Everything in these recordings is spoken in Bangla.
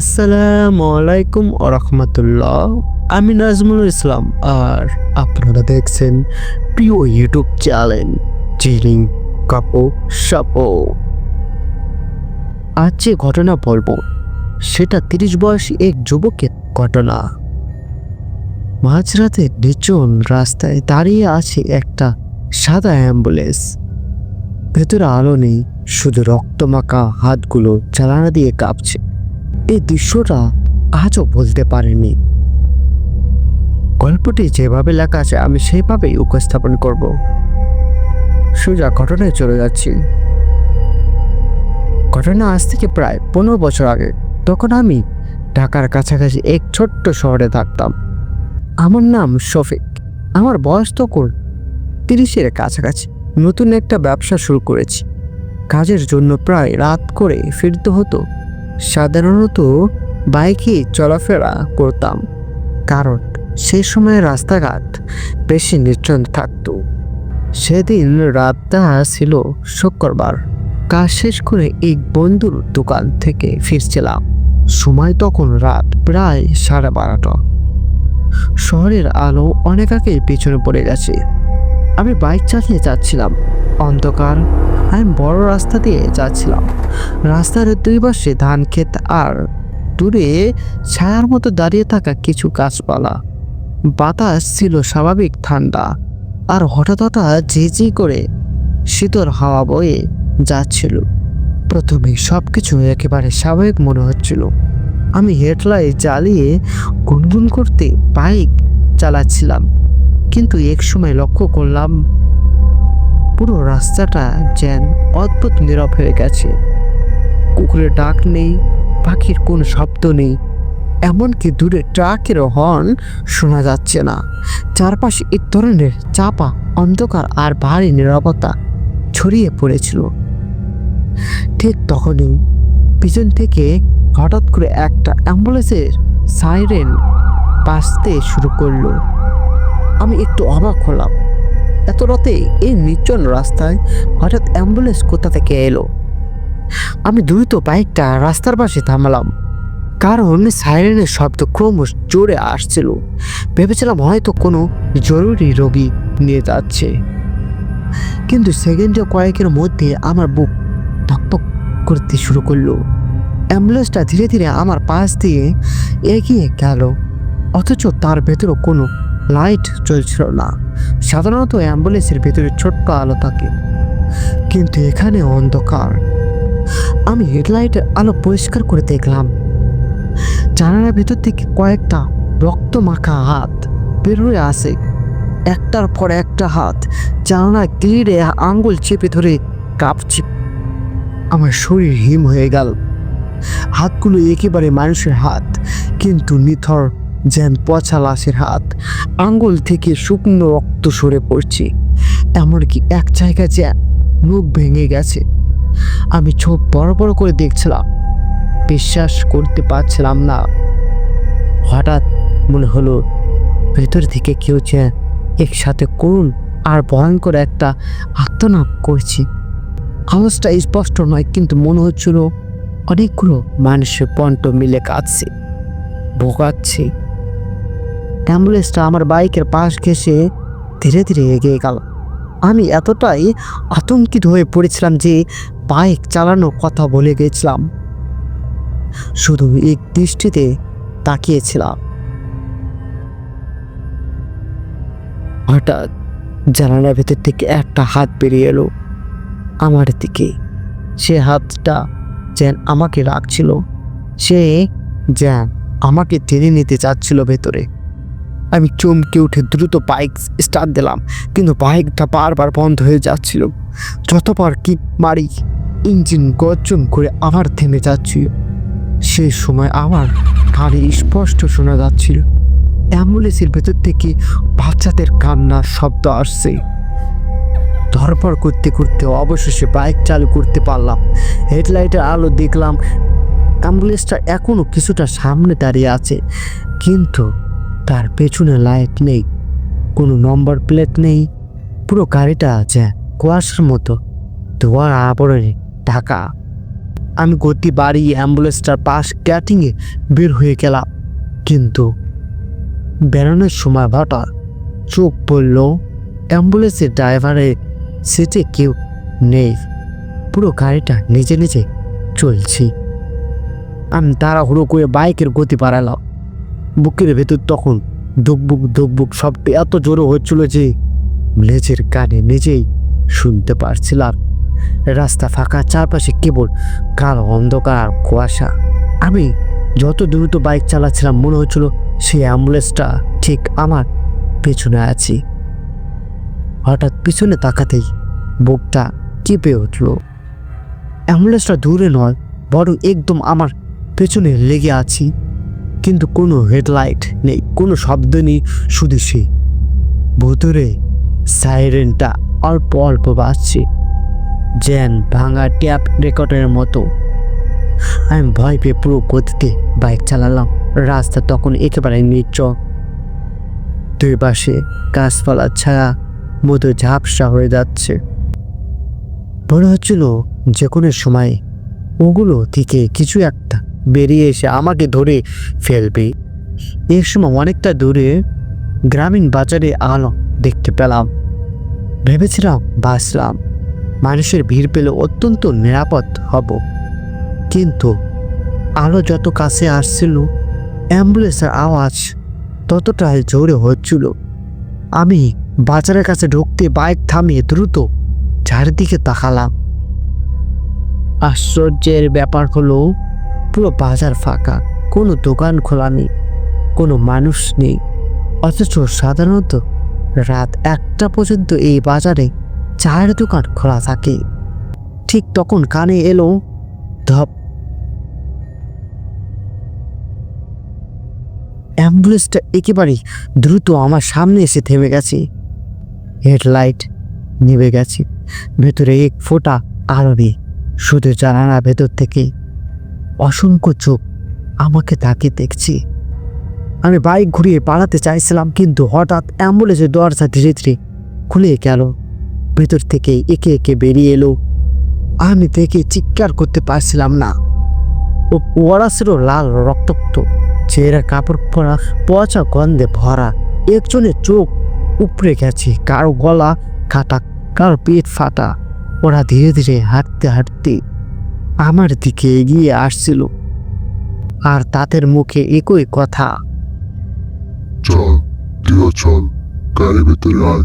আসসালামু আলাইকুম আমি নাজমুল ইসলাম আর আপনারা দেখছেন প্রিয় ইউটিউব চ্যানেল কাপো সাপো। আজ যে ঘটনা বলব, সেটা তিরিশ বয়সী এক যুবকের ঘটনা। মাঝরাতে নিচন রাস্তায় দাঁড়িয়ে আছে একটা সাদা অ্যাম্বুলেন্স। ভেতরে আলো নেই, শুধু রক্তমাখা হাতগুলো চালানা দিয়ে কাঁপছে। এই দৃশ্যটা আজও বলতে পারিনি গল্পটি যেভাবে লেখা আছে, আমি সেইভাবেই উপস্থাপন করব। সোজা ঘটনায় চলে যাচ্ছি। ঘটনা আজ থেকে প্রায় পনেরো বছর আগে। তখন আমি ঢাকার কাছাকাছি এক ছোট্ট শহরে থাকতাম। আমার নাম শফিক। আমার বয়স তখন তিরিশের কাছাকাছি। নতুন একটা ব্যবসা শুরু করেছি। কাজের জন্য প্রায় রাত করে ফিরতে হতো। সাধারণত বাইকে চলাফেরা করতাম, কারণ সেই সময় রাস্তাঘাট বেশি নির্জন থাকতো। সেদিন রাতটা ছিল শুক্রবার। কাজ শেষ করে এক বন্ধুর দোকান থেকে ফিরছিলাম। সময় তখন রাত প্রায় সাড়ে বারোটা। শহরের আলো অনেক আগে পিছনে পড়ে গেছে। আমি বাইক চালিয়ে যাচ্ছিলাম। অন্ধকার, আমি বড় রাস্তা দিয়ে যাচ্ছিলাম। রাস্তার দুই পাশে ধান ক্ষেত আর দূরে ছায়ার মতো দাঁড়িয়ে থাকা কিছু গাছপালা। বাতাস ছিল স্বাভাবিক ঠান্ডা আর হঠাৎ হঠাৎ ঝিঝি করে শীতল হাওয়া বয়ে যাচ্ছিল। প্রথমে সব কিছু একেবারে স্বাভাবিক মনে হচ্ছিল। আমি হেডলাইট জ্বালিয়ে গুনগুন করতে বাইক চালাচ্ছিলাম। কিন্তু এক সময় লক্ষ্য করলাম, পুরো রাস্তাটা যেন অদ্ভুত নীরব হয়ে গেছে। কুকুরের ডাক নেই, পাখির কোনো শব্দ নেই, এমনকি দূরে ট্রাকের হর্ন শোনা যাচ্ছে না। চারপাশে এক ধরনের চাপা অন্ধকার আর ভারী নিরাপত্তা ছড়িয়ে পড়েছিল। ঠিক তখনই পিছন থেকে হঠাৎ করে একটা অ্যাম্বুলেন্সের সাইরেন বাঁচতে শুরু করল। আমি একটু অবাক হলাম। এত রাতে এই নির্জন রাস্তায় হঠাৎ অ্যাম্বুলেন্স কোথা থেকে এলো? আমি দ্রুত বাইকটা রাস্তার পাশে থামালাম, কারণ সাইরেনের শব্দ ক্রমশ জোরে আসছিল। ভেবেছিলাম হয়তো কোনো জরুরি রোগী নিয়ে যাচ্ছে। কিন্তু সেকেন্ড কয়েকের মধ্যে আমার বুক ধকপক করতে শুরু করল। অ্যাম্বুলেন্সটা ধীরে ধীরে আমার পাশ দিয়ে এগিয়ে গেল, অথচ তার ভেতরে কোনো লাইট চলছিল না। সাধারণত অ্যাম্বুলেন্সের ভেতরে ছোট্ট আলো থাকে। কিন্তু এখানে অন্ধকার। আমি হেডলাইটের আলো পরিষ্কার করে দেখলাম। জানালার ভেতর থেকে কয়েকটা রক্ত মাখা হাত বের হয়ে আসে। একটার পর একটা হাত জানালা গ্লিডে আঙ্গুল চেপে ধরে কাঁপছে। আমার শরীর হিম হয়ে গেল। হাতগুলো একেবারে মানুষের হাত, কিন্তু নিথর যেন পচা লাশের হাত। আঙ্গুল থেকে শুকনো রক্ত সরে পড়ছে। এমনকি এক জায়গায় যে মুখ ভেঙে গেছে। আমি চোখ বড় বড় করে দেখছিলাম। বিশ্বাস করতে পারছিলাম না। হঠাৎ মনে হলো, ভেতর থেকে কেউ যে একসাথে করুন আর ভয়ঙ্কর একটা আত্মনাপ করছি। আওয়াজটা স্পষ্ট নয়, কিন্তু মনে হচ্ছিল অনেকগুলো মানুষের পন্ট মিলে কাঁদছে, ভোগাচ্ছে। অ্যাম্বুলেন্সটা আমার বাইকের পাশ ঘেসে ধীরে ধীরে এগিয়ে গেল। আমি এতটাই আতঙ্কিত হয়ে পড়েছিলাম যে বাইক চালানোর কথা বলে গেছিলাম। শুধু এক দৃষ্টিতে তাকিয়েছিলাম। হঠাৎ জানালার ভেতর থেকে একটা হাত বেরিয়ে এলো। আমার দিকে সে হাতটা যেন আমাকে রাখছিল, সে যেন আমাকে টেনে নিতে চাচ্ছিল ভেতরে। আমি চমকে উঠে দ্রুত বাইক স্টার্ট দিলাম, কিন্তু বাইকটা বারবার বন্ধ হয়ে যাচ্ছিল। যতবার কি মারি ইঞ্জিন গর্জন করে আবার থেমে যাচ্ছিল। সেই সময় আমার কানে স্পষ্ট শোনা যাচ্ছিল। অ্যাম্বুলেন্সের ভেতর থেকে বাচ্চাদের কান্নার শব্দ আসছে। ধরপড় করতে করতে অবশেষে বাইক চালু করতে পারলাম। হেডলাইটের আলো দেখলাম, অ্যাম্বুলেন্সটা এখনও কিছুটা সামনে দাঁড়িয়ে আছে। কিন্তু তার পেছনে লাইট নেই, কোনো নম্বর প্লেট নেই, পুরো গাড়িটা আছে কুয়াশার মতো। ধোয়ার আবরণে ঢাকা। আমি গতি বাড়িয়ে অ্যাম্বুলেন্সটার পাশ ক্যাটিংয়ে বের হয়ে গেলাম। কিন্তু বেরোনোর সময় হঠাৎ চোখ পড়ল, অ্যাম্বুলেন্সের ড্রাইভারের সিটে কেউ নেই। পুরো গাড়িটা নিজে নিজে চলছি। আমি তাড়াহুড়ো করে বাইকের গতি বাড়ালাম। বুকের ভেতর তখন দুকবুক দুকবুক সব এত জোরে হচ্ছিল যে লেজের কানে নিজেই শুনতে পারছিলাম রাস্তা ফাঁকা, চারপাশে কেবল কালো অন্ধকার কুয়াশা। আমি যত দ্রুত বাইক চালাচ্ছিলাম, মনে হচ্ছিল সেই অ্যাম্বুলেন্সটা ঠিক আমার পেছনে আছি। হঠাৎ পিছনে তাকাতেই বুকটা কেঁপে উঠল। অ্যাম্বুলেন্সটা দূরে নয়, বরং একদম আমার পেছনে লেগে আছি। কিন্তু কোনো হেডলাইট নেই, কোনো শব্দ নেই, শুধু সে। ভুতুরে সাইরেনটা অল্প অল্প বাজছে জ্যান ভাঙা ট্যাপ রেকর্ডের মতো। আমি ভয় পেয়ে পুরো গতিতে বাইক চালালাম। রাস্তা তখন একেবারে নির্জন। দুই পাশে গাছপালা ছায়া মতো ঝাপসা হয়ে যাচ্ছে। মনে হচ্ছিল যে কোনো সময় ওগুলো থেকে কিছু একটা বেরিয়ে এসে আমাকে ধরে ফেলবে। এর সময় অনেকটা দূরে গ্রামীণ বাজারে আলো দেখতে পেলাম। ভেবেছিলাম বাসলাম মানুষের ভিড় পেলে অত্যন্ত নিরাপদ হব। কিন্তু আলো যত কাছে আসছিল, অ্যাম্বুলেন্সের আওয়াজ ততটাই জোরে হচ্ছিল। আমি বাজারের কাছে ঢুকতে বাইক থামিয়ে দ্রুত চারিদিকে তাকালাম। আশ্চর্যের ব্যাপার হলো পুরো বাজার ফাঁকা, কোনো দোকান খোলা নেই, কোনো মানুষ নেই। অথচ সাধারণত রাত একটা পর্যন্ত এই বাজারে চায়ের দোকান খোলা থাকে। ঠিক তখন কানে এলো ধপ। অ্যাম্বুলেন্সটা একেবারেই দ্রুত আমার সামনে এসে থেমে গেছে। হেডলাইট নিভে গেছে। ভেতরে এক ফোঁটা নেই। শুধু জানালা ভেতর থেকে অসংখ্য চোখ আমাকে তাকে দেখছি। আমি বাইক ঘুরিয়ে পালাতে চাইছিলাম, কিন্তু হঠাৎ অ্যাম্বুলেন্সের দরজা ধীরে ধীরে খুলে গেল। ভেতর থেকে একে একে বেরিয়ে এলো। আমি দেখে চিৎকার করতে পারছিলাম না। ও ওরা লাল রক্তাক্ত চেহারা, কাপড় পরা, পচা গন্ধে ভরা একজনের চোখ উপড়ে গেছে, কারও গলা কাটা, কারও পেট ফাটা। ওরা ধীরে ধীরে হাঁটতে হাঁটতে আমার দিকে এগিয়ে আসছিল। আর তাদের মুখে একই কথা। চল ভেতরে আয়।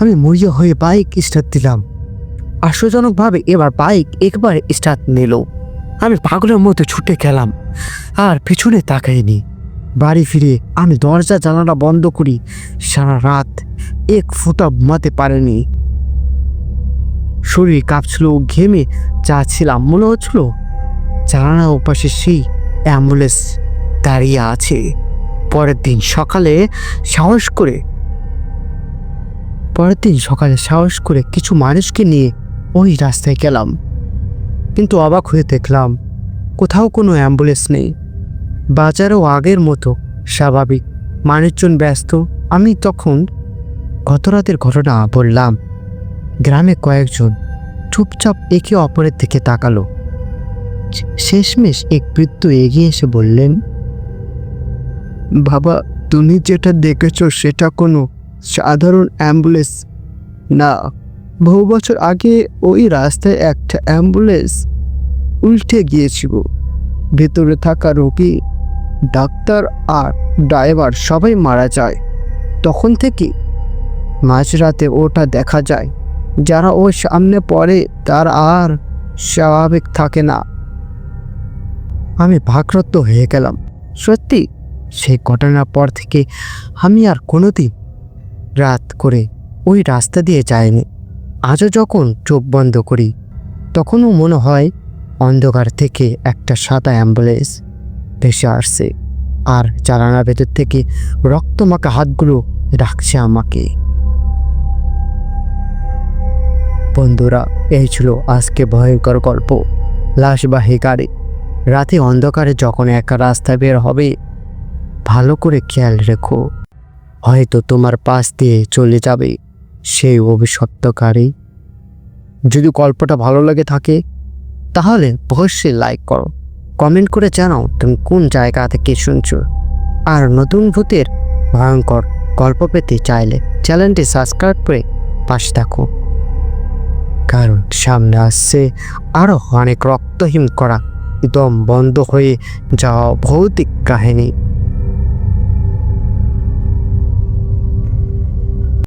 আমি মরিয়া হয়ে বাইক স্টার্ট দিলাম। আশ্চর্যজনকভাবে এবার বাইক একবার স্টার্ট নিল। আমি পাগলের মতো ছুটে গেলাম আর পিছনে তাকাইনি। বাড়ি ফিরে আমি দরজা জানালা বন্ধ করি সারা রাত এক ফুটা ঘুমাতে পারেনি। শরীর কাঁপছিল ও ঘেমে যাচ্ছিলাম মনে হচ্ছিল জানালা ওপাশে সেই অ্যাম্বুলেন্স দাঁড়িয়ে আছে। পরের দিন সকালে সাহস করে, পরের দিন সকালে সাহস করে কিছু মানুষকে নিয়ে ওই রাস্তায় গেলাম। কিন্তু অবাক হয়ে দেখলাম, কোথাও কোনো অ্যাম্বুলেন্স নেই। বাজারও আগের মতো স্বাভাবিক। মানুষজন ব্যস্ত। আমি তখন গত রাতের ঘটনা বললাম। গ্রামে কয়েকজন চুপচাপ একে অপরের দিকে তাকালো। শেষমেশ এক বৃত্ত এগিয়ে এসে বললেন, বাবা, তুমি যেটা দেখেছ সেটা কোনো সাধারণ অ্যাম্বুলেন্স না। বহু বছর আগে ওই রাস্তায় একটা অ্যাম্বুলেন্স উল্টে গিয়েছিল। ভেতরে থাকা রোগী, ডাক্তার আর ড্রাইভার সবাই মারা যায়। তখন থেকে মাঝরাতে ওটা দেখা যায়। যারা ওর সামনে পড়ে, তার আর স্বাভাবিক থাকে না। আমি ভাগরত্ব হয়ে গেলাম। সত্যি, সেই ঘটনার পর থেকে আমি আর কোনোদিন রাত করে ওই রাস্তা দিয়ে যায়নি আজও যখন চোখ বন্ধ করি, তখনও মনে হয় অন্ধকার থেকে একটা সাদা অ্যাম্বুলেন্স ভেসে আসছে, আর জানালার ভেতর থেকে রক্তমাখা হাতগুলো রাখছে আমাকে। বন্ধুরা, এই ছিল আজকে ভয়ঙ্কর গল্প। লাশবাহী গাড়ি রাতে অন্ধকারে যখন একা রাস্তা বের হবে, ভালো করে খেয়াল রেখো। হয়তো তোমার পাশ দিয়ে চলে যাবে সেই অভিশপ্ত যদি গল্পটা ভালো লাগে থাকে, তাহলে অবশ্যই লাইক করো। কমেন্ট করে জানাও তুমি কোন জায়গা থেকে শুনছো। আর নতুন ভূতের ভয়ঙ্কর গল্প পেতে চাইলে চ্যানেলটি সাবস্ক্রাইব করে পাশে থাকো। কারণ সামনে আসছে আরও অনেক রক্তহীন করা। দম বন্ধ হয়ে যাওয়া ভৌতিক কাহিনী।